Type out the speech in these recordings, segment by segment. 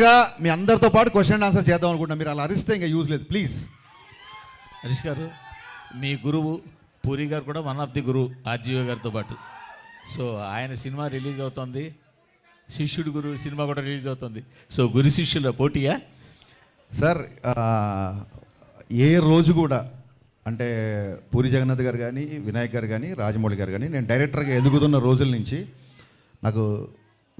గా మీ అందరితో పాటు క్వశ్చన్ ఆన్సర్ చేద్దాం అనుకుంటున్నా. మీరు అలా అరిస్తే ఇంకా యూజ్ లేదు. ప్లీజ్ హరీష్ గారు మీ గురువు పూరి గారు కూడా వన్ ఆఫ్ ది గురువు ఆర్జీవి గారితో పాటు. సో ఆయన సినిమా రిలీజ్ అవుతుంది. శిష్యుడు గురు సినిమా కూడా రిలీజ్ అవుతుంది. సో గురు శిష్యుల పోటీయా? సార్ ఏ రోజు కూడా అంటే పూరి జగన్నాథ్ గారు కానీ వినాయక్ గారు కానీ రాజమౌళి గారు కానీ నేను డైరెక్టర్గా ఎదుగుతున్న రోజుల నుంచి నాకు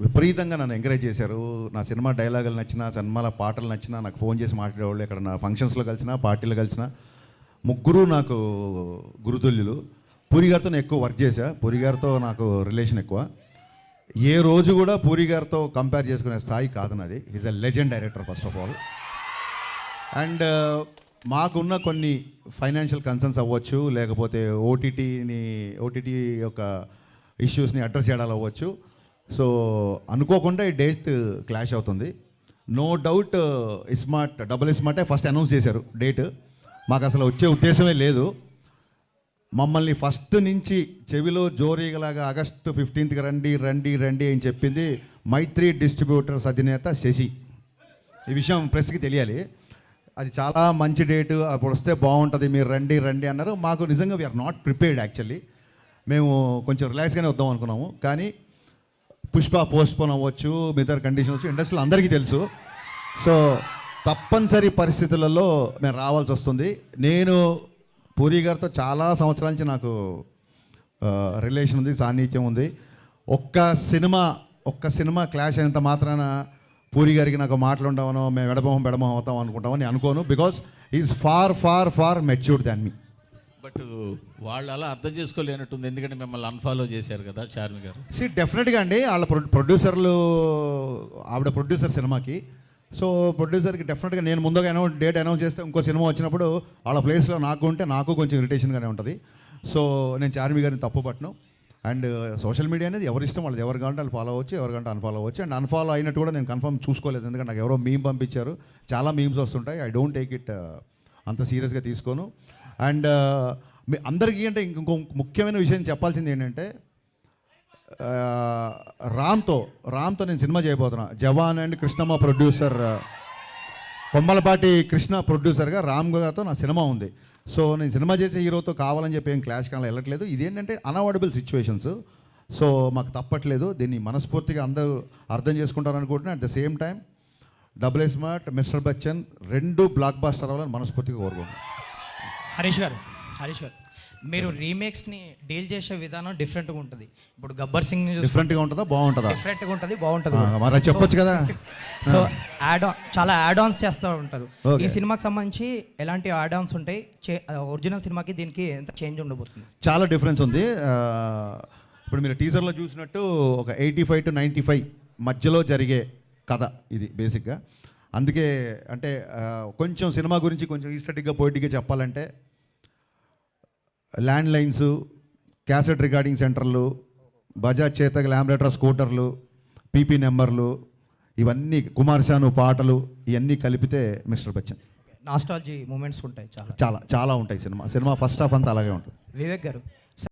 విపరీతంగా నన్ను ఎంకరేజ్ చేశారు. నా సినిమా డైలాగులు నచ్చినా సినిమాల పాటలు నచ్చినా నాకు ఫోన్ చేసి మాట్లాడేవాళ్ళు ఇక్కడ నా ఫంక్షన్స్లో కలిసినా పార్టీలో కలిసినా ముగ్గురు నాకు గురుతుల్యులు. పూరి గారితో నేను ఎక్కువ వర్క్ చేశా. పూరి గారితో నాకు రిలేషన్ ఎక్కువ. ఏ రోజు కూడా పూరి గారితో కంపేర్ చేసుకునే స్థాయి కాదు నాది. Is a legend director first of all and మాకున్న కొన్ని ఫైనాన్షియల్ కన్సర్న్స్ అవ్వచ్చు లేకపోతే ఓటీటీని ఓటీటీ యొక్క ఇష్యూస్ని అడ్రస్ చేయడాలు అవ్వచ్చు. సో అనుకోకుండా ఈ డేట్ క్లాష్ అవుతుంది. నో డౌట్ ఇస్మార్ట్ డబుల్ ఇస్మార్టే ఫస్ట్ అనౌన్స్ చేశారు డేట్. మాకు అసలు వచ్చే ఉద్దేశమే లేదు. మమ్మల్ని ఫస్ట్ నుంచి చెవిలో జోరీగలాగా ఆగస్టు ఫిఫ్టీన్త్కి రండి రండి రండి అని చెప్పింది మైత్రి డిస్ట్రిబ్యూటర్స్ అధినేత శశి. ఈ విషయం ప్రెస్కి తెలియాలి. అది చాలా మంచి డేటు అప్పుడు వస్తే బాగుంటుంది మీరు రండి రండి అన్నారు. మాకు నిజంగా వీఆర్ నాట్ ప్రిపేర్డ్ యాక్చువల్లీ మేము కొంచెం రిలాక్స్గానే వద్దాం అనుకున్నాము. కానీ పుష్ప పోస్ట్పోన్ అవ్వచ్చు మిగతా కండిషన్స్ ఇండస్ట్రీలో అందరికీ తెలుసు. సో తప్పనిసరి పరిస్థితులలో మేము రావాల్సి వస్తుంది. నేను పూరి గారితో చాలా సంవత్సరాల నుంచి నాకు రిలేషన్ ఉంది సాన్నిధ్యం ఉంది. ఒక్క సినిమా ఒక్క సినిమా క్లాష్ అయినంత మాత్రాన పూరి గారికి నాకు మాటలు ఉండవనో మేము ఎడమోహం బెడమోహం అవుతాం అనుకుంటామని అనుకోను because is far far far matured than me but వాళ్ళు అలా అర్థం చేసుకోలేనట్టుంది. ఎందుకంటే మిమ్మల్ని అన్ఫాలో చేశారు కదా చార్మి గారు. సి డెఫినెట్గా అండి వాళ్ళ ప్రొ ప్రొడ్యూసర్లు ఆవిడ ప్రొడ్యూసర్ సినిమాకి. సో ప్రొడ్యూసర్కి డెఫినెట్గా నేను ముందుగా అనౌన్స్ డేట్ అనౌన్స్ చేస్తే ఇంకో సినిమా వచ్చినప్పుడు వాళ్ళ ప్లేస్లో నాకు ఉంటే నాకు కొంచెం ఇరిటేషన్గానే ఉంటుంది. సో నేను చార్మి గారిని తప్పు పట్టను. అండ్ సోషల్ మీడియా అనేది ఎవరి ఇష్టం వాళ్ళది ఎవరు వాళ్ళు ఫాలో అవ్వచ్చు ఎవరు కావాలంటే అన్ఫాలో అవ్వచ్చు. అండ్ అన్ఫాలో అయినట్టు కూడా నేను కన్ఫర్మ్ చూసుకోలేదు. ఎందుకంటే నాకు ఎవరో మీమ్ పంపించారు. చాలా మీమ్స్ వస్తుంటాయి. ఐ డోంట్ టేక్ ఇట్ అంత సీరియస్గా తీసుకోను. అండ్ మీ అందరికీ అంటే ఇంకో ముఖ్యమైన విషయం చెప్పాల్సింది ఏంటంటే రామ్తో రామ్తో నేను సినిమా చేయబోతున్నా. జవాన్ అండ్ కృష్ణమ్మ ప్రొడ్యూసర్ కొమ్మలపాటి కృష్ణ ప్రొడ్యూసర్గా రామ్ గారితో నా సినిమా ఉంది. సో నేను సినిమా చేసే హీరోతో కావాలని చెప్పి ఏం క్లాష్ కావాలి వెళ్ళట్లేదు. ఇదేంటంటే అన్అవాయిడబుల్ సిచ్యువేషన్స్ సో మాకు తప్పట్లేదు. దీన్ని మనస్ఫూర్తిగా అందరూ అర్థం చేసుకుంటారు అనుకుంటున్నా at the same time double smart Mister Bachchan రెండు బ్లాక్ బాస్టర్ అవ్వాలని మనస్ఫూర్తిగా కోరుకుంటున్నాను హరీష్ గారు హరీష్ గారు మీరు రీమేక్స్ని డీల్ చేసే విధానం డిఫరెంట్గా ఉంటుంది. ఇప్పుడు గబ్బర్ సింగ్ డిఫరెంట్గా ఉంటుందా? బాగుంటుందా? డిఫరెంట్గా ఉంటుంది బాగుంటుంది మరి చెప్పొచ్చు కదా. సో యాడ్ చాలా యాడ్ ఆన్స్ చేస్తూ ఉంటారు. ఈ సినిమాకి సంబంధించి ఎలాంటి యాడ్ ఆన్స్ ఉంటాయి ఒరిజినల్ సినిమాకి దీనికి ఎంత చేంజ్ ఉండబోతుంది? చాలా డిఫరెన్స్ ఉంది. ఇప్పుడు మీరు టీజర్లో చూసినట్టు ఒక eighty five to ninety five మధ్యలో జరిగే కథ ఇది బేసిక్గా అందుకే అంటే కొంచెం సినిమా గురించి కొంచెం ఈస్టటిక్గా పోయిటిక్గా చెప్పాలంటే ల్యాండ్ లైన్స్ క్యాసెట్ రికార్డింగ్ సెంటర్లు బజాజ్ చేతక ల్యాంబరేటర్ స్కూటర్లు పీపీ నెంబర్లు ఇవన్నీ కుమార్ శాను పాటలు ఇవన్నీ కలిపితే మిస్టర్ బచ్చన్. నాస్టాలజీ మూమెంట్స్ ఉంటాయి చాలా. చాలా చాలా ఉంటాయి సినిమా. సినిమా ఫస్ట్ హాఫ్ అంతా అలాగే ఉంటుంది. వివేక్ గారు